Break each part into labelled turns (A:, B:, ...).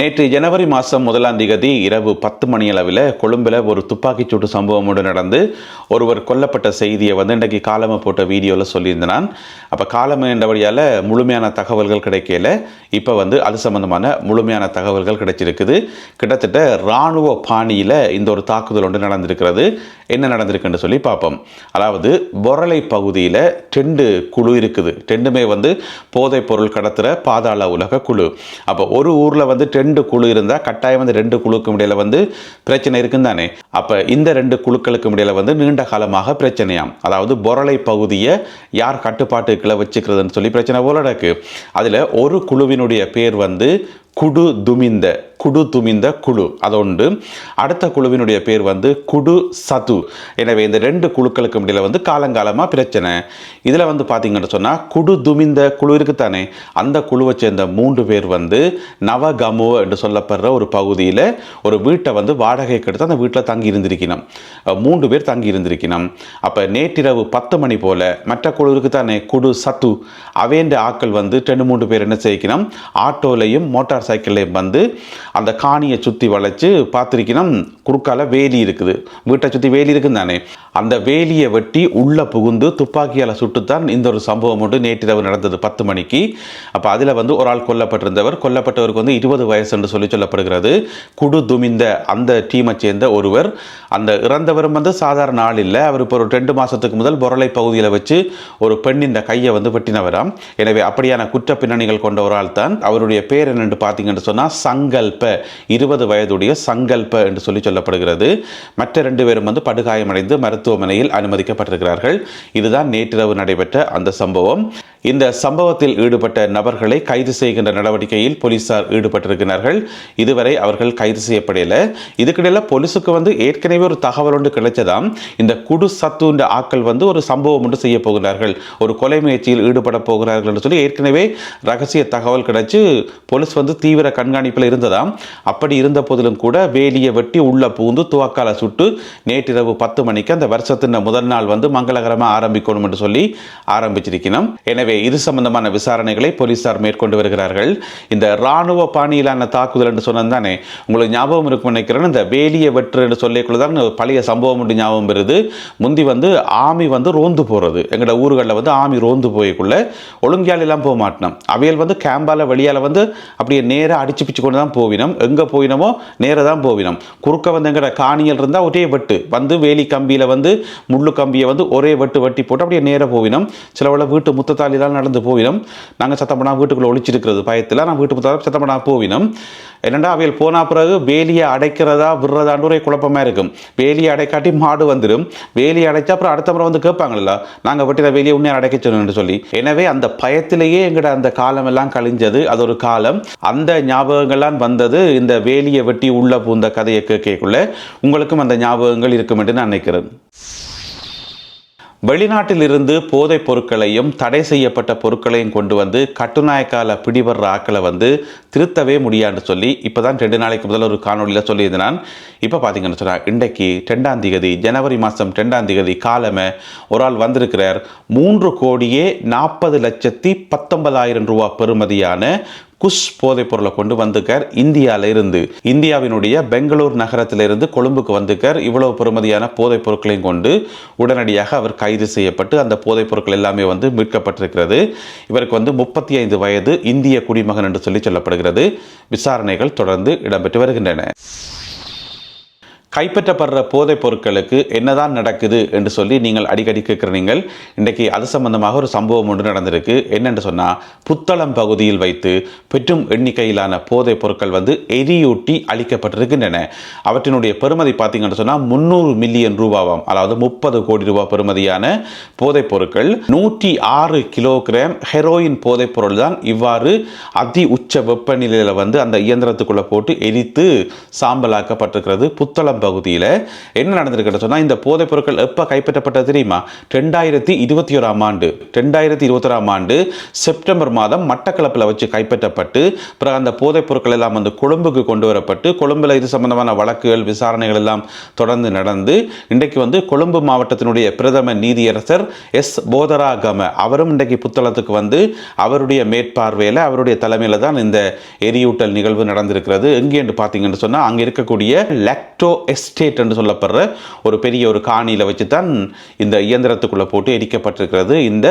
A: நேற்று ஜனவரி மாதம் முதலாம் தேதி இரவு பத்து மணி அளவில் கொழும்பில் ஒரு துப்பாக்கிச்சூட்டு சம்பவம் ஒன்று நடந்து ஒருவர் கொல்லப்பட்ட செய்தியை வந்து இன்றைக்கு காலமை போட்ட வீடியோவில் சொல்லியிருந்தான். நான் அப்போ காலமை என்றபடியால் முழுமையான தகவல்கள் கிடைக்கல. இப்போ வந்து அது சம்பந்தமான முழுமையான தகவல்கள் கிடைச்சிருக்குது. கிட்டத்தட்ட இராணுவ பாணியில் இந்த ஒரு தாக்குதல் ஒன்று நடந்திருக்கிறது. என்ன நடந்திருக்குன்னு சொல்லி பார்ப்போம். அதாவது பொரளை பகுதியில் டெண்டு குழு இருக்குது. டெண்டுமே வந்து போதைப் பொருள் கடத்துகிற பாதாள உலக குழு. அப்போ ஒரு ஊரில் வந்து ரெண்டு குழு இருந்தால் கட்டாயம் வந்து ரெண்டு குழுக்கும் இடையில வந்து பிரச்சனை இருக்குன்னு தானே. அப்போ இந்த ரெண்டு குழுக்களுக்கும் இடையில வந்து நீண்ட காலமாக பிரச்சனையாம். அதாவது பொரளை பகுதியை யார் கட்டுப்பாட்டுக்குள்ளே வச்சுக்கிறதுன்னு சொல்லி பிரச்சனை போல நடக்கு. அதில் ஒரு குழுவினுடைய பேர் வந்து குடு துமிந்த குடு துமிந்த குழு. அதோண்டு அடுத்த குழுவினுடைய பேர் வந்து குடு சது. எனவே இந்த ரெண்டு குழுக்களுக்கும் இடையில வந்து காலங்காலமாக பிரச்சனை. இதில் வந்து பார்த்தீங்கன்னு சொன்னால் குடு துமிந்த குழு இருக்குத்தானே. அந்த குழுவை சேர்ந்த மூன்று பேர் வந்து நவகமுவ என்று சொல்லப்படுற ஒரு பகுதியில் ஒரு வீட்டை வந்து வாடகைக்கு எடுத்து அந்த வீட்டில் தங்கி இருந்திருக்கணும். மூன்று பேர் தங்கி இருந்திருக்கணும். அப்போ நேற்றிரவு பத்து மணி போல் மற்ற குழுவிற்கு தானே குடு சத்து அவேண்ட ஆட்கள் வந்து ரெண்டு மூன்று பேர் என்ன செய்யணும் ஆட்டோலையும் மோட்டார் சைக்கிள்லையும் வந்து அந்த காணியை சுற்றி வளைச்சு பார்த்துருக்கணும். குறுக்கால வேலி இருக்குது. வீட்டை சுற்றி வேலி இருக்குன்னு தானே. அந்த வேலியை வெட்டி உள்ளே புகுந்து துப்பாக்கியால் சுட்டுத்தான் இந்த ஒரு சம்பவம் ஒன்று நேற்றிரவு நடந்தது பத்து மணிக்கு. அப்போ அதில் வந்து ஒரு ஆள் கொல்லப்பட்டிருந்தவர். கொல்லப்பட்டவருக்கு வந்து இருபது வயசு என்று சொல்லி சொல்லப்படுகிறது. குடு துமிந்த அந்த டீமை சேர்ந்த ஒருவர் அந்த இறந்தவரும் வந்து சாதாரண ஆள் இல்லை. அவர் இப்போ ஒரு ரெண்டு மாதத்துக்கு முதல் பொருளை பகுதியில் வச்சு ஒரு பெண் இந்த கையை வந்து வெட்டினவராம். எனவே அப்படியான குற்ற பின்னணிகள் கொண்ட ஒரு ஆள் தான். அவருடைய பேர் என்னென்று பார்த்தீங்கன்னு சொன்னால் சங்கல்ப இருபது வயதுடைய சங்கல்ப என்று சொல்லி சொல்லப்படுகிறது. மற்ற ரெண்டு பேரும் வந்து படுகாயமடைந்து மருத்துவமனையில் அனுமதிக்கப்பட்டிருக்கிறார்கள். இதுதான் நேற்றிரவு நடைபெற்ற அந்த சம்பவம். இந்த சம்பவத்தில் ஈடுபட்ட நபர்களை கைது செய்கின்ற நடவடிக்கையில் போலீசார் ஈடுபட்டிருக்கிறார்கள். இதுவரை அவர்கள் கைது செய்யப்படல. இதுக்கிடையில் போலீஸுக்கு வந்து ஏற்கனவே ஒரு தகவல் ஒன்று கிடைச்சதாம். இந்த குடு சத்துன்ற ஆக்கள் வந்து ஒரு சம்பவம் ஒன்று செய்ய போகிறார்கள். ஒரு கொலை முயற்சியில் ஈடுபட போகிறார்கள் சொல்லி ஏற்கனவே ரகசிய தகவல் கிடைச்சு போலீஸ் வந்து தீவிர கண்காணிப்பில் இருந்ததாம். அப்படி இருந்த போதிலும் கூட வேலியை வெட்டி உள்ள பூந்து துவக்கால சுட்டு நேற்றிரவு பத்து மணிக்கு அந்த வருஷத்தின் முதல் நாள் வந்து மங்களகரமாக ஆரம்பிக்கணும் என்று சொல்லி ஆரம்பிச்சிருக்கணும் எனவே இது சம்பந்தமான விசாரணைகளை போலீசார் மேற்கொண்டு வருகிறார்கள். இந்த ராணுவ பாணியிலான தாக்குதல் என்று சொன்னது தானே உங்களுக்கு ஞாபகம் இருக்கும் நினைக்கிறேன். இந்த வேலியை வெற்று என்று சொல்லிக்குள்ளதான் பழைய சம்பவம் ஒன்று ஞாபகம் வருது முந்தி வந்து ஆமி வந்து ரோந்து போகிறது எங்களோட ஊர்களில் வந்து ஆமி ரோந்து போய்க்குள்ள ஒழுங்கியாலெல்லாம் போக மாட்டினோம். அவையல் வந்து கேம்பால வெளியால் வந்து அப்படியே நேராக அடிச்சு பிச்சு கொண்டு தான் போவினோம். எங்கே போயினமோ நேராக தான் போவினோம். குறுக்க வந்து எங்கட காணியல் இருந்தால் ஒரே வெட்டு. வந்து வேலி கம்பியில் வந்து முள்ளு கம்பியை வந்து ஒரே வெட்டு வெட்டி போட்டு அப்படியே நேராக போவினோம். சிலவள வீட்டு முத்தத்தாலிலாம் நடந்து போவினோம். நாங்கள் சத்தம் பண்ணா வீட்டுக்குள்ளே ஒழிச்சிருக்கிறது பயத்தில். நான் வீட்டு முத்தாலும் சத்தம் பண்ணா போவினோம். என்னடா அவையில் போன பிறகு வேலியை அடைக்கிறதா விடுறதான்னு ஒரே குழப்பமாக இருக்கும். வேலியை அடைக்காட்டி மாடு வந்துடும் வேலியை அடைச்சா அப்புறம் அடுத்த முறை வந்து கேட்பாங்கல்ல நாங்கள் வெட்டின வேலியை உண்மையாக அடைக்க சொன்னோம்னு சொல்லி. எனவே அந்த பயத்திலேயே எங்கட அந்த காலம் எல்லாம் கழிஞ்சது அது ஒரு காலம். அந்த ஞாபகங்கள்லாம் வந்தது இந்த வேலியை வெட்டி உள்ள பூந்த கதையை கேட்கக்குள்ள. உங்களுக்கும் அந்த ஞாபகங்கள் இருக்கும் என்று நான் நினைக்கிறேன். வெளிநாட்டிலிருந்து போதைப் பொருட்களையும் தடை செய்யப்பட்ட பொருட்களையும் கொண்டு வந்து கட்டுநாயக்கால பிடிபடுற ஆக்களை வந்து திருத்தவே முடியான்னு சொல்லி இப்போ தான் ரெண்டு நாளைக்கு முதல்ல ஒரு காணொலியில் சொல்லியிருந்தேன் நான். இப்போ பார்த்தீங்கன்னு சொன்னால் இன்றைக்கு ரெண்டாம் திகதி ஜனவரி மாதம் ரெண்டாம் திகதி காலமே ஒரு ஆள் வந்திருக்கிறார். மூன்று கோடியே நாற்பது லட்சத்தி பத்தொன்பதாயிரம் ரூபா பெறுமதியான குஷ் போதைப் பொருளை கொண்டு வந்துக்கார் இந்தியால இருந்து இந்தியாவினுடைய பெங்களூர் நகரத்திலிருந்து கொழும்புக்கு வந்துக்கார் இவ்வளவு பெறுமதியான போதைப் பொருட்களையும் கொண்டு உடனடியாக அவர் கைது செய்யப்பட்டு அந்த போதைப் பொருட்கள் எல்லாமே வந்து மீட்கப்பட்டிருக்கிறது. இவருக்கு வந்து முப்பத்தி ஐந்து வயது இந்திய குடிமகன் என்று சொல்லி சொல்லப்படுகிறது. விசாரணைகள் தொடர்ந்து இடம்பெற்று வருகின்றன. கைப்பற்றப்படுற போதைப் பொருட்களுக்கு என்னதான் நடக்குது என்று சொல்லி நீங்கள் அடிக்கடி கேட்குற நீங்கள் இன்றைக்கு அது சம்பந்தமாக ஒரு சம்பவம் ஒன்று நடந்திருக்கு. என்னென்று சொன்னால் புத்தளம் பகுதியில் வைத்து பெற்றும் எண்ணிக்கையிலான போதைப் பொருட்கள் வந்து எரியூட்டி அளிக்கப்பட்டிருக்கின்றன. அவற்றினுடைய பெறுமதி பார்த்தீங்கன்னு சொன்னால் முந்நூறு மில்லியன் ரூபாவாம் அதாவது முப்பது கோடி ரூபாய் பெறுமதியான போதைப் பொருட்கள் நூற்றி ஆறு கிலோகிராம் ஹெரோயின் போதைப் பொருள் தான் இவ்வாறு அதி உச்ச வெப்பநிலையில் வந்து அந்த இயந்திரத்துக்குள்ளே போட்டு எரித்து சாம்பலாக்கப்பட்டிருக்கிறது. புத்தளம் பகுதியில் என்ன நடந்திருக்குன்னு சொன்னால் இந்த போதைப் பொருட்கள் எப்போ கைப்பற்றப்பட்டது தெரியுமா? ரெண்டாயிரத்தி இருபத்தி ஓராம் ஆண்டு ரெண்டாயிரத்தி இருபத்தொராம் ஆண்டு செப்டம்பர் மாதம் மட்டக்களப்பில் வச்சு கைப்பற்றப்பட்டு பிறகு அந்த போதைப் பொருட்கள் எல்லாம் வந்து கொழும்புக்கு கொண்டு வரப்பட்டு கொழும்பில் இது சம்பந்தமான வழக்குகள் விசாரணைகள் எல்லாம் தொடர்ந்து நடந்து இன்றைக்கு வந்து கொழும்பு மாவட்டத்தினுடைய பிரதம நீதியரசர் எஸ். போதராகம அவரும் இன்றைக்கு புத்தளத்துக்கு வந்து அவருடைய மேற்பார்வையில் அவருடைய தலைமையில் தான் இந்த எரியூட்டல் நிகழ்வு நடந்திருக்கிறது. எங்கே என்று பார்த்தீங்கன்னு சொன்னால் அங்கே இருக்கக்கூடிய லெக்டோ எஸ்டேட் என்று சொல்லப்படுற ஒரு பெரிய ஒரு காணியில் வச்சு தான் இந்த இயந்திரத்துக்குள்ளே போட்டு எரிக்கப்பட்டிருக்கிறது. இந்த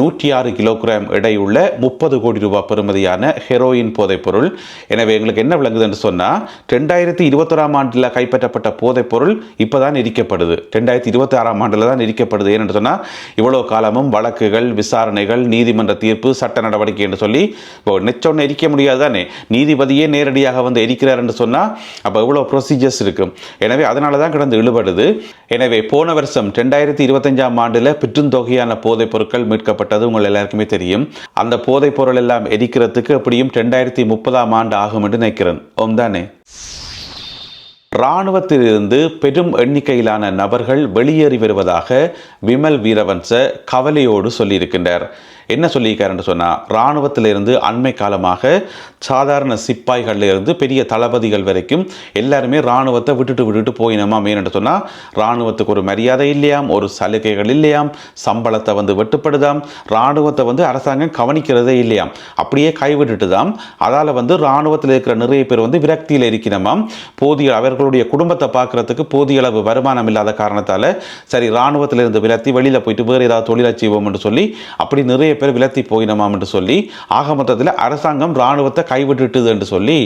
A: நூற்றி ஆறு கிலோகிராம் எடையுள்ள முப்பது கோடி ரூபாய் பெறுமதியான ஹெரோயின் போதைப்பொருள் எனவே எங்களுக்கு என்ன விளங்குதுன்னு சொன்னால் ரெண்டாயிரத்தி இருபத்தொராம் ஆண்டில் கைப்பற்றப்பட்ட போதைப்பொருள் இப்போ தான் எரிக்கப்படுது. ரெண்டாயிரத்தி இருபத்தி ஆறாம் ஆண்டில் தான் எரிக்கப்படுது. ஏன்னு சொன்னால் இவ்வளோ காலமும் வழக்குகள் விசாரணைகள் நீதிமன்ற தீர்ப்பு சட்ட நடவடிக்கை என்று சொல்லி இப்போ நெச்சொன்னு எரிக்க முடியாது தானே? நீதிபதியே நேரடியாக வந்து எரிக்கிறார் என்று சொன்னால் அப்போ இவ்வளோ ப்ரொசீஜர்ஸ் இருக்கும் எனவே அதனால தான் கிடந்து இழுபடுது. எனவே போன வருஷம் ரெண்டாயிரத்தி இருபத்தஞ்சாம் ஆண்டில் பெருந்தொகையான போதைப் பொருட்கள் மீட்கப்பட்டது உங்கள் எல்லாருக்குமே தெரியும். அந்த போதைப் பொருள் எல்லாம் எரிக்கிறதுக்கு எப்படியும் ரெண்டாயிரத்தி முப்பதாம் ஆண்டு ஆகும் என்று நினைக்கிறேன். ஓம் தானே. இராணுவத்திலிருந்து பெரும் எண்ணிக்கையிலான நபர்கள் வெளியேறி வருவதாக விமல் வீரவன்ச கவலையோடு சொல்லியிருக்கின்றார். என்ன சொல்லியிருக்காருன்னு சொன்னால் இராணுவத்திலிருந்து அண்மை காலமாக சாதாரண சிப்பாய்கள்லேருந்து பெரிய தளபதிகள் வரைக்கும் எல்லாருமே இராணுவத்தை விட்டுட்டு விட்டுட்டு போயினமா ஏன்னு சொன்னால் இராணுவத்துக்கு ஒரு மரியாதை இல்லையாம் ஒரு சலுகைகள் இல்லையாம் சம்பளத்தை வந்து வெட்டுப்படுதாம் இராணுவத்தை வந்து அரசாங்கம் கவனிக்கிறதே இல்லையாம். அப்படியே கைவிட்டுட்டு தான் அதால் வந்து இராணுவத்தில் இருக்கிற நிறைய பேர் வந்து விரக்தியில் இருக்கணுமாம் போதிய அவர்களுடைய குடும்பத்தை பார்க்குறதுக்கு போதிய அளவு வருமானம் இல்லாத காரணத்தால் சரி இராணுவத்திலிருந்து விலத்தி வெளியில் போயிட்டு வேறு ஏதாவது தொழிலை சொல்லி அப்படி நிறைய பேர் விலத்தி போயினமாம் என்று சொல்லி ஆக மொத்தத்தில் அரசாங்கம் இராணுவத்தை கைவிட்டுட்டுது என்று சொல்லி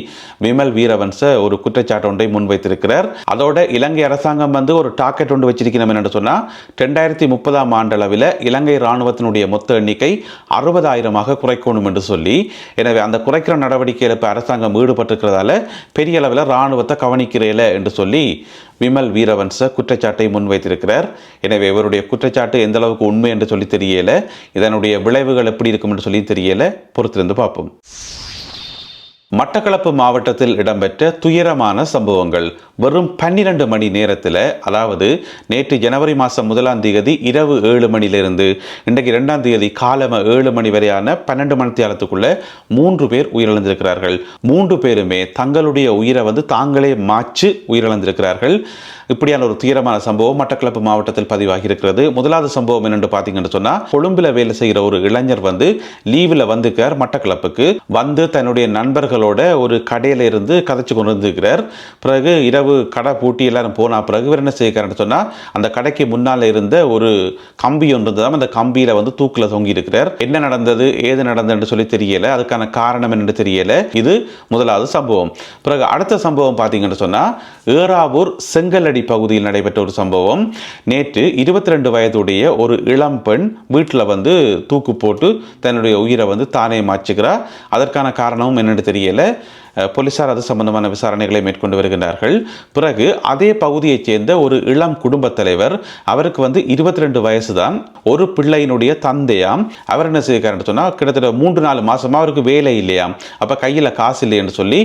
A: விமல் வீரவன்ச ஒரு குற்றச்சாட்டு ஒன்றை முன்வைத்திருக்கிறார். அதோட இலங்கை அரசாங்கம் வந்து ஒரு டாக்கெட் ஒன்று வச்சிருக்கணும் என்று சொன்னால் ரெண்டாயிரத்தி முப்பதாம் ஆண்டளவில் இலங்கை இராணுவத்தினுடைய மொத்த எண்ணிக்கை அறுபதாயிரமாக குறைக்கணும் என்று சொல்லி எனவே அந்த குறைக்கிற நடவடிக்கையில் இப்போ அரசாங்கம் ஈடுபட்டிருக்கிறதால பெரிய அளவில் இராணுவத்தை கவனிக்கிறேல என்று சொல்லி விமல் வீரவன்ச குற்றச்சாட்டை முன்வைத்திருக்கிறார். எனவே இவருடைய குற்றச்சாட்டு எந்த அளவுக்கு உண்மை என்று சொல்லி தெரியல. இதனுடைய விளைவுகள் எப்படி இருக்கும் என்று சொல்லி தெரியல. பொறுத்திருந்து பார்ப்போம். மட்டக்களப்பு மாவட்டத்தில் இடம்பெற்ற துயரமான சம்பவங்கள் வெறும் பன்னிரண்டு மணி நேரத்தில் அதாவது நேற்று ஜனவரி மாதம் முதலாம் தேதி இரவு ஏழு மணியிலிருந்து இன்றைக்கு ரெண்டாம் தேதி காலம ஏழு மணி வரையான பன்னெண்டு மணி தேலத்துக்குள்ள மூன்று பேர் உயிரிழந்திருக்கிறார்கள். மூன்று பேருமே தங்களுடைய உயிரை வந்து தாங்களே மாச்சு உயிரிழந்திருக்கிறார்கள். இப்படியான ஒரு துயரமான சம்பவம் மட்டக்களப்பு மாவட்டத்தில் பதிவாகி இருக்கிறது முதலாவது சம்பவம் என்னென்று பார்த்தீங்கன்னு சொன்னால் கொழும்பில் வேலை செய்கிற ஒரு இளைஞர் வந்து லீவில் வந்துக்கார் மட்டக்களப்புக்கு. வந்து தன்னுடைய நண்பர்களோட ஒரு கடையில் இருந்து கதைச்சு கொண்டு வந்துருக்கிறார் பிறகு இரவு கடை பூட்டி எல்லாரும் போனால் பிறகு இவர் என்ன செய்கிறார்னு சொன்னால் அந்த கடைக்கு முன்னால் இருந்த ஒரு கம்பி ஒன்று இருந்ததாம் அந்த கம்பியில் வந்து தூக்கில் தொங்கி இருக்கிறார் என்ன நடந்தது ஏது நடந்ததுன்னு சொல்லி தெரியல. அதுக்கான காரணம் என்னென்னு தெரியல. இது முதலாவது சம்பவம். பிறகு அடுத்த சம்பவம் பார்த்தீங்கன்னு சொன்னால் ஏறாவூர் செங்கல் கல்லடி பகுதியில் நடைபெற்ற ஒரு சம்பவம். நேற்று இருபத்தி ரெண்டு வயதுடைய ஒரு இளம் பெண் வீட்டில் வந்து தூக்கு போட்டு தன்னுடைய உயிரை வந்து தானே மாச்சுக்கிறார் அதற்கான காரணமும் என்னென்னு தெரியல. போலீசார் அது சம்பந்தமான விசாரணைகளை மேற்கொண்டு வருகின்றார்கள். பிறகு அதே பகுதியைச் சேர்ந்த ஒரு இளம் குடும்பத் தலைவர் அவருக்கு வந்து இருபத்தி ரெண்டு வயசு தான் ஒரு பிள்ளையினுடைய தந்தையாம். அவர் என்ன செய்கிறார்னு சொன்னால் கிட்டத்தட்ட மூன்று நாலு மாசமா அவருக்கு வேலை இல்லையாம். அப்போ கையில் காசு இல்லைன்னு சொல்லி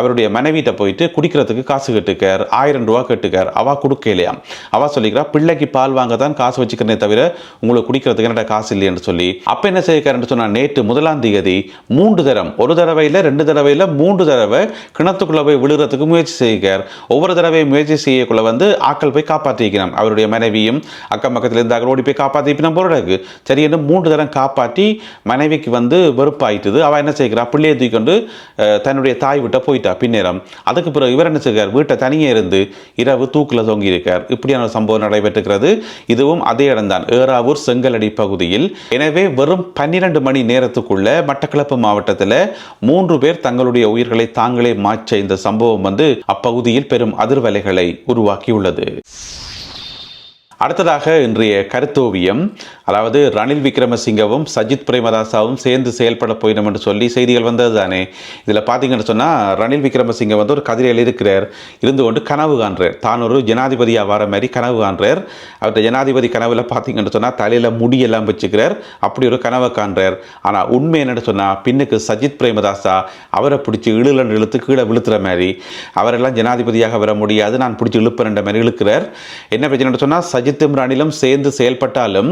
A: அவருடைய மனைவிட்ட போயிட்டு குடிக்கிறதுக்கு காசு கட்டுக்கார் ஆயிரம் ரூபா கட்டுக்கார். அவ கொடுக்கலையாம் அவ சொல்லிக்கிறா பிள்ளைக்கு பால் வாங்க தான் காசு வச்சுக்கிறனே தவிர உங்களுக்கு குடிக்கிறதுக்கு என்னடா காசு இல்லைன்னு சொல்லி அப்போ என்ன செய்கிறார்னு சொன்னால் நேற்று முதலாம் தேதி மூன்று தரம் ஒரு தடவையில் ரெண்டு தடவையில் மூன்று தடவை கிணத்துக்குள்ளே போய் விழுகிறதுக்கு முயற்சி செய்கிறார். ஒவ்வொரு தடவை முயற்சி செய்யக்குள்ள வந்து ஆக்கள் போய் காப்பாற்றிக்கிறான் அவருடைய மனைவியும் அக்கம் பக்கத்தில் இருந்து ஓடி போய் காப்பாற்றிப்பினா போறதுக்கு சரி என்று மூன்று தரம் காப்பாற்றி மனைவிக்கு வந்து வெறுப்பாயிட்டுது. அவள் என்ன செய்கிறா? பிள்ளையை தூக்கிக்கொண்டு அஹ், தன்னுடைய தாய் விட்ட போயிட்டா பின்னேரம். அதுக்கு பிறகு இவர் என்ன செய்கிறார்? வீட்டை தனியே இருந்து இரவு தூக்கில் தொங்கியிருக்கார் இப்படியான ஒரு சம்பவம் நடைபெற்றிருக்கிறது. இதுவும் அதே இடம்தான். ஏறாவூர் செங்கலடி பகுதியில். எனவே வெறும் பன்னிரண்டு மணி நேரத்துக்குள்ள மட்டக்களப்பு மாவட்டத்தில் மூன்று பேர் தங்களுடைய உயிர்களை தாங்களே மாற்ற இந்த சம்பவம் வந்து அப்பகுதியில் பெரும் அதிர்வலைகளை உருவாக்கியுள்ளது. அடுத்ததாக இன்றைய கருத்தோவியம் அதாவது ரணில் விக்ரமசிங்கவும் சஜித் பிரேமதாசாவும் சேர்ந்து செயல்பட போயிடும் என்று சொல்லி செய்திகள் வந்தது தானே. இதில் பார்த்தீங்கன்னு சொன்னால் ரணில் விக்ரமசிங்க வந்து ஒரு கதிரையில் இருக்கிறார். இருந்து கொண்டு கனவு காண்றார். தான் ஒரு ஜனாதிபதியாக வர மாதிரி கனவு காண்றார். அவர்கிட்ட ஜனாதிபதி கனவுல பார்த்தீங்கன்னு சொன்னால் தலையில் முடியெல்லாம் வச்சுக்கிறார். அப்படி ஒரு கனவை காண்றார். ஆனால் உண்மை என்னென்னு சொன்னால் பின்னுக்கு சஜித் பிரேமதாசா அவரை பிடிச்சி இழுலன்னு இழுத்து கீழே விழுத்துற மாதிரி அவரெல்லாம் ஜனாதிபதியாக வர முடியாது. நான் பிடிச்சி இழுப்பேன்ற மாதிரி இழுக்கிறார். என்ன பிரச்சனை சொன்னால் சஜித் சஜித்தும் ரணிலும் சேர்ந்து செயல்பட்டாலும்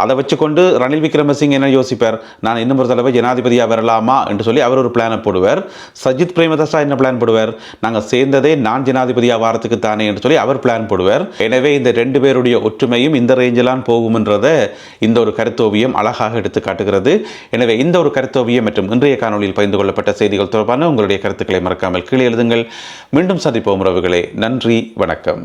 A: அதை வச்சுக்கொண்டு ரணில் விக்ரமசிங் என்ன யோசிப்பார்? நான் இன்னும் ஒரு தடவை ஜனாதிபதியாக வரலாமா? என்று சொல்லி அவர் ஒரு பிளானை போடுவார். சஜித் பிரேமதாசா என்ன பிளான் போடுவார்? நாங்கள் சேர்ந்ததே நான் ஜனாதிபதியாக வாரத்துக்கு தானே என்று சொல்லி அவர் பிளான் போடுவார். எனவே இந்த ரெண்டு பேருடைய ஒற்றுமையும் இந்த ரேஞ்செல்லாம் போகும்ன்றதை இந்த ஒரு கருத்தோவியம் அழகாக எடுத்து காட்டுகிறது. எனவே இந்த ஒரு கருத்தோவியம் மற்றும் இன்றைய காணொலியில் பகிர்ந்து கொள்ளப்பட்ட செய்திகள் தொடர்பான உங்களுடைய கருத்துக்களை மறக்காமல் கீழே எழுதுங்கள். மீண்டும் சந்திப்போம் உறவுகளே. நன்றி வணக்கம்.